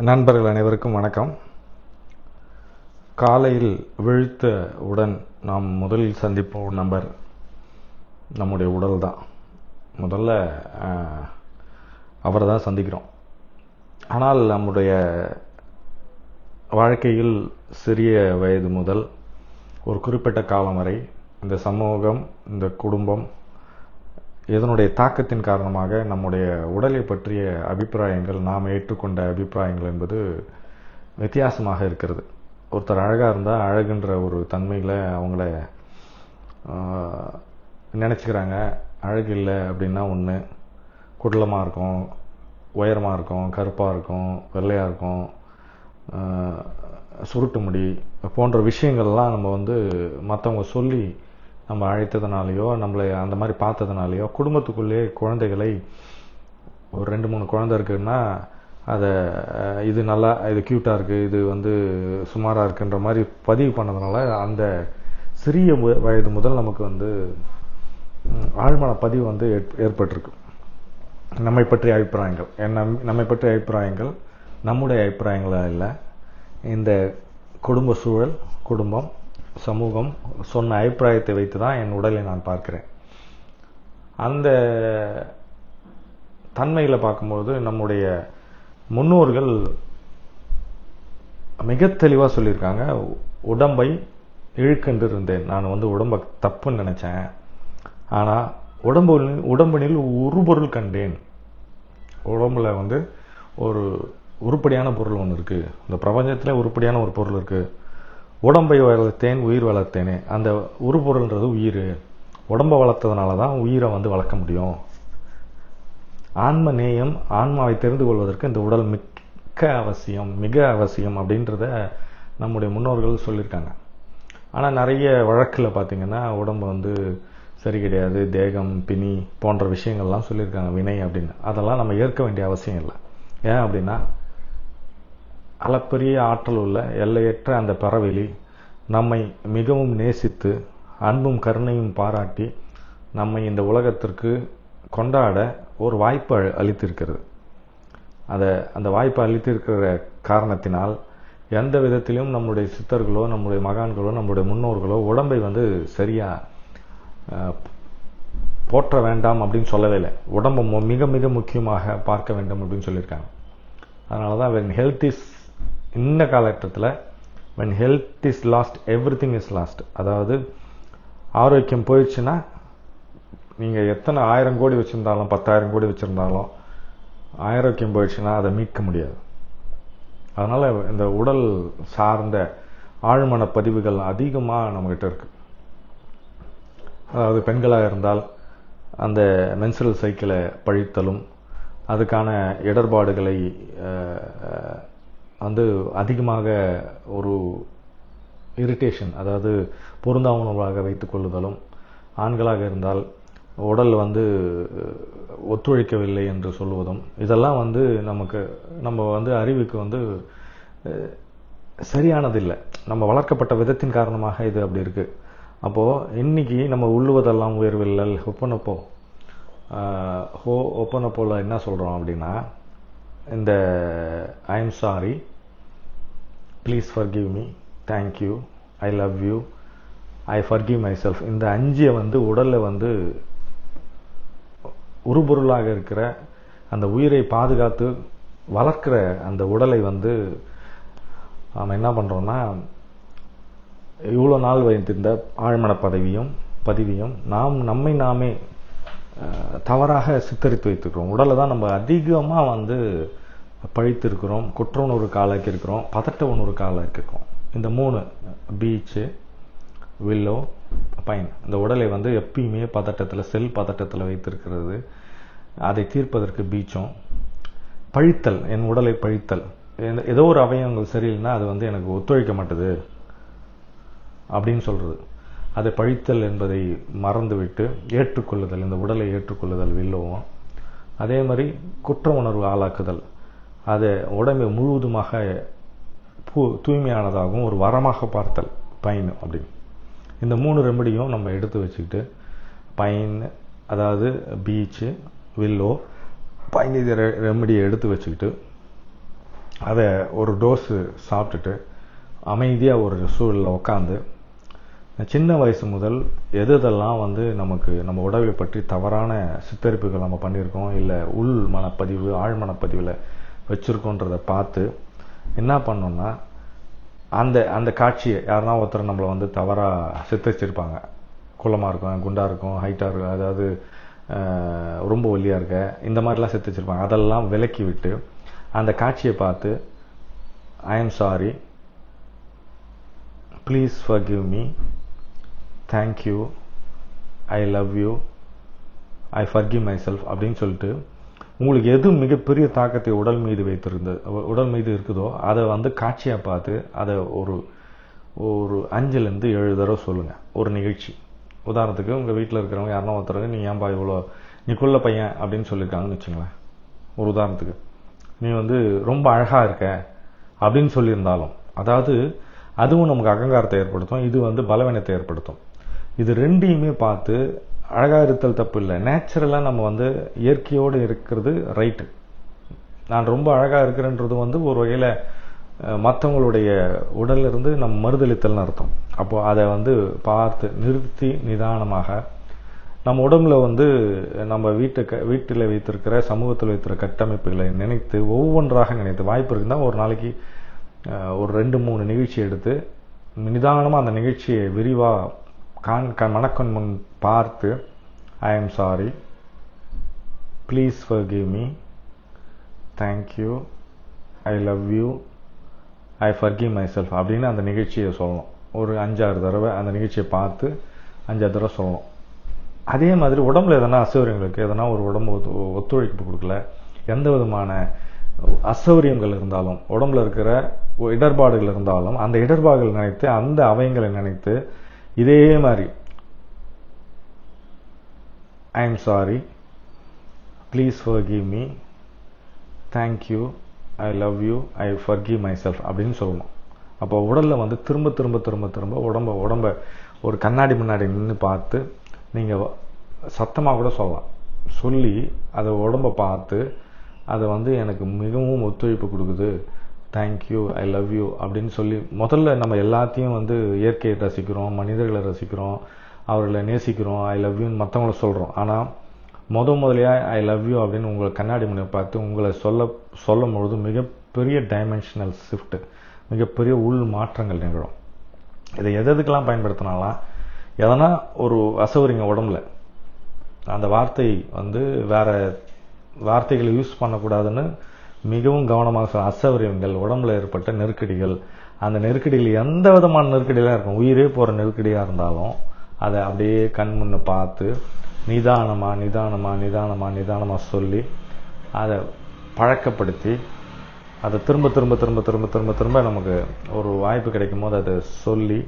நண்பர்கள் அனைவருக்கும் வணக்கம். காலையில் விழித்த உடன் நாம் முதலில் சந்திப்போம் நம்பர் நம்முடைய உடல் தான். முதல்ல அவரை தான் சந்திக்கிறோம். ஆனால் நம்முடைய வாழ்க்கையில் சிறிய வயது முதல் ஒரு குறிப்பிட்ட காலம் வரை இந்த சமூகம் இந்த குடும்பம் இதனுடைய தாக்கத்தின் காரணமாக நம்முடைய உடலை பற்றிய அபிப்பிராயங்கள் நாம் ஏற்றுக்கொண்ட அபிப்பிராயங்கள் என்பது வித்தியாசமாக இருக்கிறது. ஒருத்தர் அழகாக இருந்தால் அழகுன்ற ஒரு தன்மையில் அவங்கள நினச்சிக்கிறாங்க. அழகு இல்லை அப்படின்னா ஒன்று குடலமாக இருக்கும் உயரமாக இருக்கும் கருப்பாக இருக்கும் வெள்ளையாக இருக்கும் சுருட்டு முடி போன்ற விஷயங்கள்லாம் நம்ம வந்து மற்றவங்க சொல்லி நம்ம அழைத்ததுனாலையோ நம்மளை அந்த மாதிரி பார்த்ததுனாலையோ குடும்பத்துக்குள்ளேயே குழந்தைகளை ஒரு ரெண்டு மூணு குழந்தை இருக்குன்னா அதை இது நல்லா இது க்யூட்டாக இருக்குது இது வந்து சுமாராக இருக்குன்ற மாதிரி பதிவு பண்ணதுனால அந்த சிறிய வயது முதல் நமக்கு வந்து ஆழ்மன பதிவு வந்து ஏற்பட்டிருக்கு. நம்மை பற்றிய அபிப்பிராயங்கள். என்ன நம்மை பற்றிய அபிப்பிராயங்கள் நம்முடைய அபிப்பிராயங்களாக இல்லை இந்த குடும்ப சூழல் குடும்பம் சமூகம் சொன்ன அபிப்பிராயத்தை வைத்து தான் என் உடலை நான் பார்க்கிறேன். அந்த தன்மையில் பார்க்கும்போது நம்முடைய முன்னோர்கள் மிக தெளிவாக சொல்லியிருக்காங்க உடம்பை இழுக்கென்று இருந்தேன் நான் வந்து உடம்பை தப்புன்னு நினச்சேன். ஆனால் உடம்பு உடம்பினில் உருபொருள் கண்டேன். உடம்புல வந்து ஒரு உருப்படியான பொருள் ஒன்று இருக்குது இந்த பிரபஞ்சத்தில் உருப்படியான ஒரு பொருள் இருக்குது உடம்பை வளர்த்தேன் உயிர் வளர்த்தேனே. அந்த உருப்பொருள்ன்றது உயிர். உடம்பை வளர்த்ததுனால தான் உயிரை வந்து வளர்க்க முடியும். ஆன்ம நேயம் ஆன்மாவை தெரிந்து கொள்வதற்கு இந்த உடல் மிக்க அவசியம் மிக அவசியம் அப்படின்றத நம்முடைய முன்னோர்கள் சொல்லியிருக்காங்க. ஆனால் நிறைய வழக்கில் பார்த்திங்கன்னா உடம்பு வந்து சரி கிடையாது தேகம் பிணி போன்ற விஷயங்கள்லாம் சொல்லியிருக்காங்க வினை அப்படின்னு. அதெல்லாம் நம்ம ஏற்க வேண்டிய அவசியம் இல்லை. ஏன் அப்படின்னா அளப்பெரிய ஆற்றல் உள்ள எல்லையற்ற அந்த பறவெளி நம்மை மிகவும் நேசித்து அன்பும் கருணையும் பாராட்டி நம்மை இந்த உலகத்திற்கு கொண்டாட ஒரு வாய்ப்பு அளித்திருக்கிறது. அதை அந்த வாய்ப்பு அளித்திருக்கிற காரணத்தினால் எந்த விதத்திலும் நம்முடைய சித்தர்களோ நம்முடைய மகான்களோ நம்முடைய முன்னோர்களோ உடம்பை வந்து சரியாக போற்ற வேண்டாம் அப்படின்னு சொல்லவே இல்லை. உடம்பை மிக மிக முக்கியமாக பார்க்க வேண்டும் அப்படின்னு சொல்லியிருக்காங்க. அதனால தான் வென் ஹெல்த் இஸ் இந்த காலகட்டத்தில் when health is lost everything is lost அதாவது ஆரோக்கியம் போயிடுச்சுன்னா நீங்கள் எத்தனை ஆயிரம் கோடி வச்சுருந்தாலும் பத்தாயிரம் கோடி வச்சுருந்தாலும் ஆரோக்கியம் போயிடுச்சுன்னா அதை மீட்க முடியாது. அதனால் இந்த உடல் சார்ந்த ஆழ்மன பதிவுகள் அதிகமாக நம்மக்கிட்ட இருக்குது அதாவது பெண்களாக இருந்தால் அந்த மென்சுரல் சைக்கிளை பழித்தலும் அதுக்கான இடர்பாடுகளை வந்து அதிகமாக ஒரு இரிட்டேஷன் அதாவது பொருந்தா உணவாக வைத்து கொள்ளுதலும் ஆண்களாக இருந்தால் உடல் வந்து ஒத்துழைக்கவில்லை என்று சொல்லுவதும் இதெல்லாம் வந்து நமக்கு நம்ம வந்து அறிவுக்கு வந்து சரியானதில்லை. நம்ம வளர்க்கப்பட்ட விதத்தின் காரணமாக இது அப்படி இருக்குது அப்போது இன்னைக்கு நம்ம உள்ளுவதெல்லாம் உயர்வில்லல் ஒப்பனப்போ ஹோ ஒப்பனப்போவில் என்ன சொல்கிறோம் அப்படின்னா இந்த I am sorry please forgive me thank you I love you I forgive myself இந்த அஞ்சை வந்து உடலில் வந்து உருபொருளாக இருக்கிற அந்த உயிரை பாதுகாத்து வளர்க்கிற அந்த உடலை வந்து நாம் என்ன பண்ணுறோம்னா இவ்வளோ நாள் வைத்திருந்த ஆழ்மன பதவியும் பதிவியும் நாம் நம்மை நாமே தவறாக சித்தரித்து வைத்துக்கிறோம் உடலை தான் நம்ம அதிகமாக வந்து பழித்திருக்கிறோம் குற்ற உணர்வுக்கு ஆளாக்கியிருக்கிறோம் பதட்ட காலாக்கி ஆளாக்கியிருக்கோம் இந்த மூணு பீச்சு வில்லோ பைன் இந்த உடலை வந்து எப்பயுமே பதட்டத்தில் செல் பதட்டத்தில் வைத்திருக்கிறது. அதை தீர்ப்பதற்கு பீச்சும் பழித்தல் என் உடலை பழித்தல். ஏதோ ஒரு அவயங்கள் சரியில்லைன்னா அது வந்து எனக்கு ஒத்துழைக்க மாட்டுது. அப்படின்னு சொல்கிறது அதை பழித்தல் என்பதை மறந்துவிட்டு ஏற்றுக்கொள்ளுதல் இந்த உடலை ஏற்றுக்கொள்ளுதல் வில்லோவும் அதே மாதிரி குற்ற உணர்வு ஆளாக்குதல். அதை உடம்பை முழுவதுமாக பூ தூய்மையானதாகவும் ஒரு வரமாக பார்த்தல் பைன் அப்படின்னு. இந்த மூணு ரெமடியும் நம்ம எடுத்து வச்சுக்கிட்டு பைன் அதாவது பீச்சு வில்லோ பைன் இது ரெமடியை எடுத்து வச்சுக்கிட்டு அதை ஒரு டோஸு சாப்பிட்டுட்டு அமைதியாக ஒரு சூழலில் உட்காந்து சின்ன வயசு முதல் எது எதெல்லாம் வந்து நமக்கு நம்ம உடலை பற்றி தவறான சித்தரிப்புகள் நம்ம பண்ணியிருக்கோம் இல்லை உள் மனப்பதிவு ஆழ்மனப்பதிவில் வச்சுருக்கோன்றதை பார்த்து என்ன பண்ணோம்னா அந்த அந்த காட்சியை யாருனா ஒருத்தர் நம்மளை வந்து தவறாக சித்தரிச்சிருப்பாங்க. குளமாக இருக்கும் குண்டாக இருக்கும் ஹைட்டாக இருக்கும் அதாவது ரொம்ப ஒல்லியாக இருக்க இந்த மாதிரிலாம் சித்தரிச்சிருப்பாங்க. அதெல்லாம் விலக்கி விட்டு அந்த காட்சியை பார்த்து I am sorry please forgive me thank you I love you I forgive myself அப்படின்னு சொல்லிட்டு உங்களுக்கு எது மிகப்பெரிய தாக்கத்தை உடல் மீது வைத்திருந்தது உடல் மீது இருக்குதோ அதை வந்து காட்சியாக பார்த்து அதை ஒரு ஒரு அஞ்சுலேருந்து ஏழு தடவை சொல்லுங்கள் ஒரு நிகழ்ச்சி. உதாரணத்துக்கு உங்கள் வீட்டில் இருக்கிறவங்க யாருன்னா ஒருத்தர் நீ ஏன்பா இவ்வளோ நீ கொள்ள பையன் அப்படின்னு சொல்லியிருக்காங்கன்னு வச்சுங்களேன் ஒரு உதாரணத்துக்கு நீ வந்து ரொம்ப அழகாக இருக்க அப்படின்னு சொல்லியிருந்தாலும் அதாவது அதுவும் நமக்கு அகங்காரத்தை ஏற்படுத்தும் இது வந்து பலவீனத்தை ஏற்படுத்தும். இது ரெண்டையுமே பார்த்து அழகாக இருத்தல் தப்பு இல்லை. நேச்சுரலாக நம்ம வந்து இயற்கையோடு இருக்கிறது ரைட்டு நான் ரொம்ப அழகாக இருக்கிறேன்றது வந்து ஒரு வகையில் மற்றவங்களுடைய உடலிருந்து இருந்து நம்ம மறுதளித்தல்னு அர்த்தம். அப்போது அதை வந்து பார்த்து நிறுத்தி நிதானமாக நம்ம உடம்புல வந்து நம்ம வீட்டு வீட்டில் வைத்திருக்கிற சமூகத்தில் வைத்திருக்கிற கட்டமைப்புகளை நினைத்து ஒவ்வொன்றாக நினைத்து வாய்ப்பு இருந்தால் ஒரு நாளைக்கு ஒரு ரெண்டு மூணு நிகழ்ச்சி எடுத்து நிதானமாக அந்த நிகழ்ச்சியை விரிவாக கான் கண் மனக்கண் முன் பார்த்து I am sorry please forgive me thank you I love you I forgive myself அப்படின்னு அந்த நிகழ்ச்சியை சொல்லணும். ஒரு அஞ்சாறு தடவை அந்த நிகழ்ச்சியை பார்த்து அஞ்சாறு தடவை சொல்லணும். அதே மாதிரி உடம்புல எதனா அசௌகரியங்களுக்கு எதனா ஒரு உடம்பு ஒத்து- ஒத்துழைப்பு கொடுக்கல எந்த விதமான அசௌரியங்கள் இருந்தாலும் உடம்புல இருக்கிற ஒ- இடர்பாடுகள் இருந்தாலும் அந்த இடர்பாடுகள் நினைத்து அந்த அவயங்களை நினைத்து இதே மாதிரி I am sorry please forgive me thank you I love you I forgive myself அப்படின்னு சொல்லணும் அப்போ உடலில் வந்து திரும்ப திரும்ப திரும்ப திரும்ப உடம்ப உடம்ப ஒரு கண்ணாடி முன்னாடி நின்று பார்த்து நீங்கள் சத்தமாக கூட சொல்லலாம். சொல்லி அதை உடம்ப பார்த்து அதை வந்து எனக்கு மிகவும் ஒத்துழைப்பு கொடுக்குது. தேங்க்யூ ஐ லவ் யூ அப்படின்னு சொல்லி முதல்ல நம்ம எல்லாத்தையும் வந்து இயற்கையை ரசிக்கிறோம் மனிதர்களை ரசிக்கிறோம். அவர்களை நேசிக்கிறோம் ஐ லவ் யூன்னு மற்றவங்கள சொல்கிறோம் ஆனால் முத முதலையா ஐ லவ் யூ அப்படின்னு உங்களை கண்ணாடி முனை பார்த்து உங்களை சொல்ல சொல்லும் பொழுது மிகப்பெரிய டைமென்ஷனல் ஷிஃப்ட்டு மிகப்பெரிய உள் மாற்றங்கள் நிகழும். இதை எது எதுக்கெல்லாம் பயன்படுத்தினாலாம் எதனா ஒரு அசௌரிங்க உடம்புல அந்த வார்த்தை வந்து வேற வார்த்தைகளை யூஸ் பண்ணக்கூடாதுன்னு மிகவும் கவனமாக சொல்ல அசௌரியங்கள் உடம்புல ஏற்பட்ட நெருக்கடிகள் அந்த நெருக்கடியில் எந்த விதமான நெருக்கடியெல்லாம் இருக்கும் உயிரே போகிற நெருக்கடியாக இருந்தாலும் அதை அப்படியே கண் முன்ன பார்த்து நிதானமாக நிதானமாக நிதானமாக நிதானமாக சொல்லி அதை பழக்கப்படுத்தி அதை திரும்ப திரும்ப திரும்ப திரும்ப திரும்ப திரும்ப நமக்கு ஒரு வாய்ப்பு கிடைக்கும் போது அதை சொல்லி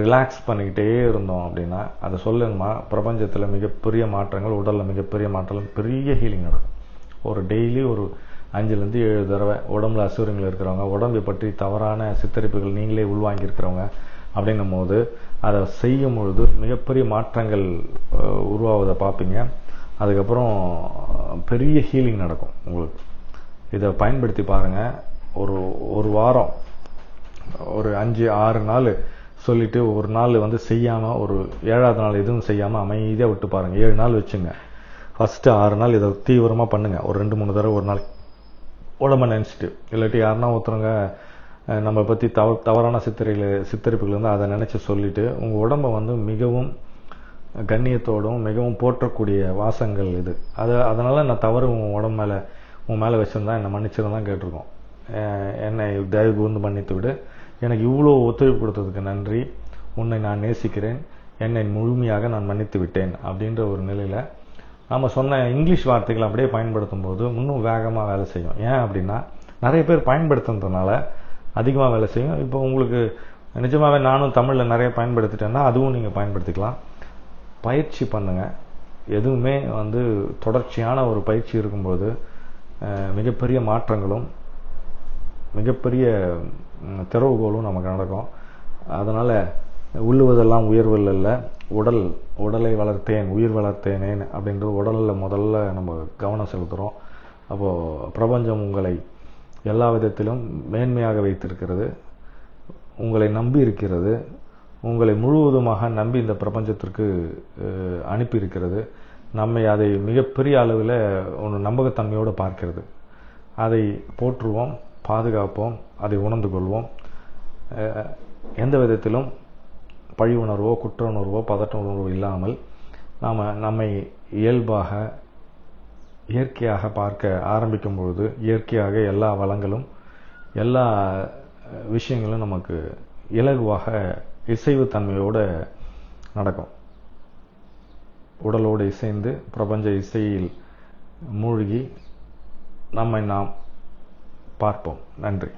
ரிலாக்ஸ் பண்ணிக்கிட்டே இருந்தோம் அப்படின்னா அதை சொல்லுங்கம்மா பிரபஞ்சத்தில் மிகப்பெரிய மாற்றங்கள் உடலில் மிகப்பெரிய மாற்றங்கள் பெரிய ஹீலிங் நடக்கும். ஒரு டெய்லி ஒரு அஞ்சுலேருந்து ஏழு தடவை உடம்புல அசூரியங்கள் இருக்கிறவங்க உடம்பை பற்றி தவறான சித்தரிப்புகள் நீங்களே உள்வாங்கி இருக்கிறவங்க அப்படின்னும் போது அதை செய்யும் பொழுது மிகப்பெரிய மாற்றங்கள் உருவாவதை பார்ப்பீங்க. அதுக்கப்புறம் பெரிய ஹீலிங் நடக்கும் உங்களுக்கு. இதை பயன்படுத்தி பாருங்க. ஒரு ஒரு வாரம் ஒரு அஞ்சு ஆறு நாள் சொல்லிட்டு ஒரு நாள் வந்து செய்யாமல் ஒரு ஏழாவது நாள் எதுவும் செய்யாமல் அமைதியாக விட்டு பாருங்க. ஏழு நாள் வச்சுங்க. ஃபஸ்ட்டு ஆறு நாள் இதை தீவிரமாக பண்ணுங்க. ஒரு ரெண்டு மூணு தடவை ஒரு நாள். உடம்ப நினச்சிட்டு. இல்லாட்டி யாருன்னா ஒருத்தருங்க நம்ம பற்றி தவ தவறான சித்திரையில் சித்தரிப்புகள் வந்து அதை நினச்சி சொல்லிட்டு உங்கள் உடம்பை வந்து மிகவும் கண்ணியத்தோடும் மிகவும் போற்றக்கூடிய வாசங்கள் இது. அது அதனால் நான் தவறு உன் உடம்பு மேலே உன் மேலே வச்சுருந்தா என்னை மன்னிச்சிருந்தான் கேட்டிருக்கோம். என்னை தயவு கூர்ந்து மன்னித்து விடு. எனக்கு இவ்வளோ ஒத்துழைப்பு கொடுத்ததுக்கு நன்றி. உன்னை நான் நேசிக்கிறேன். என்னை முழுமையாக நான் மன்னித்து விட்டேன் அப்படின்ற ஒரு நிலையில் நம்ம சொன்ன இங்கிலீஷ் வார்த்தைகளை அப்படியே பயன்படுத்தும் போது இன்னும் வேகமாக வேலை செய்யும். ஏன் அப்படின்னா நிறைய பேர் பயன்படுத்துனதுனால அதிகமாக வேலை செய்யும். இப்போ உங்களுக்கு நிஜமாகவே நானும் தமிழில் நிறைய பயன்படுத்திட்டேன்னா அதுவும் நீங்கள் பயன்படுத்திக்கலாம். பயிற்சி பண்ணுங்கள் எதுவுமே வந்து தொடர்ச்சியான ஒரு பயிற்சி இருக்கும்போது மிகப்பெரிய மாற்றங்களும் மிகப்பெரிய திறவுகோலும் நமக்கு நடக்கும். அதனால் உள்ளுவதெல்லாம் உயர்வில் இல்லை. உடல் உடலை வளர்த்தேன் உயிர் வளர்த்தேனேன் அப்படின்றது உடலில் முதல்ல நம்ம கவனம் செலுத்துகிறோம் அப்போது பிரபஞ்சம் உங்களை எல்லா விதத்திலும் மேன்மையாக வைத்திருக்கிறது. உங்களை நம்பி இருக்கிறது. உங்களை முழுவதுமாக நம்பி இந்த பிரபஞ்சத்திற்கு அனுப்பியிருக்கிறது. நம்மை அதை மிகப்பெரிய அளவில் ஒரு நம்பகத்தன்மையோடு பார்க்கிறது. அதை போற்றுவோம் பாதுகாப்போம் அதை உணர்ந்து கொள்வோம். எந்த விதத்திலும் பழி உணர்வோ குற்ற உணர்வோ பதட்ட உணர்வோ இல்லாமல் நாம் நம்மை இயல்பாக இயற்கையாக பார்க்க ஆரம்பிக்கும் பொழுது இயற்கையாக எல்லா வளங்களும் எல்லா விஷயங்களும் நமக்கு இலகுவாக இசைவு தன்மையோடு நடக்கும். உடலோடு இசைந்து பிரபஞ்ச இசையில் மூழ்கி நம்மை நாம் பார்ப்போம். நன்றி.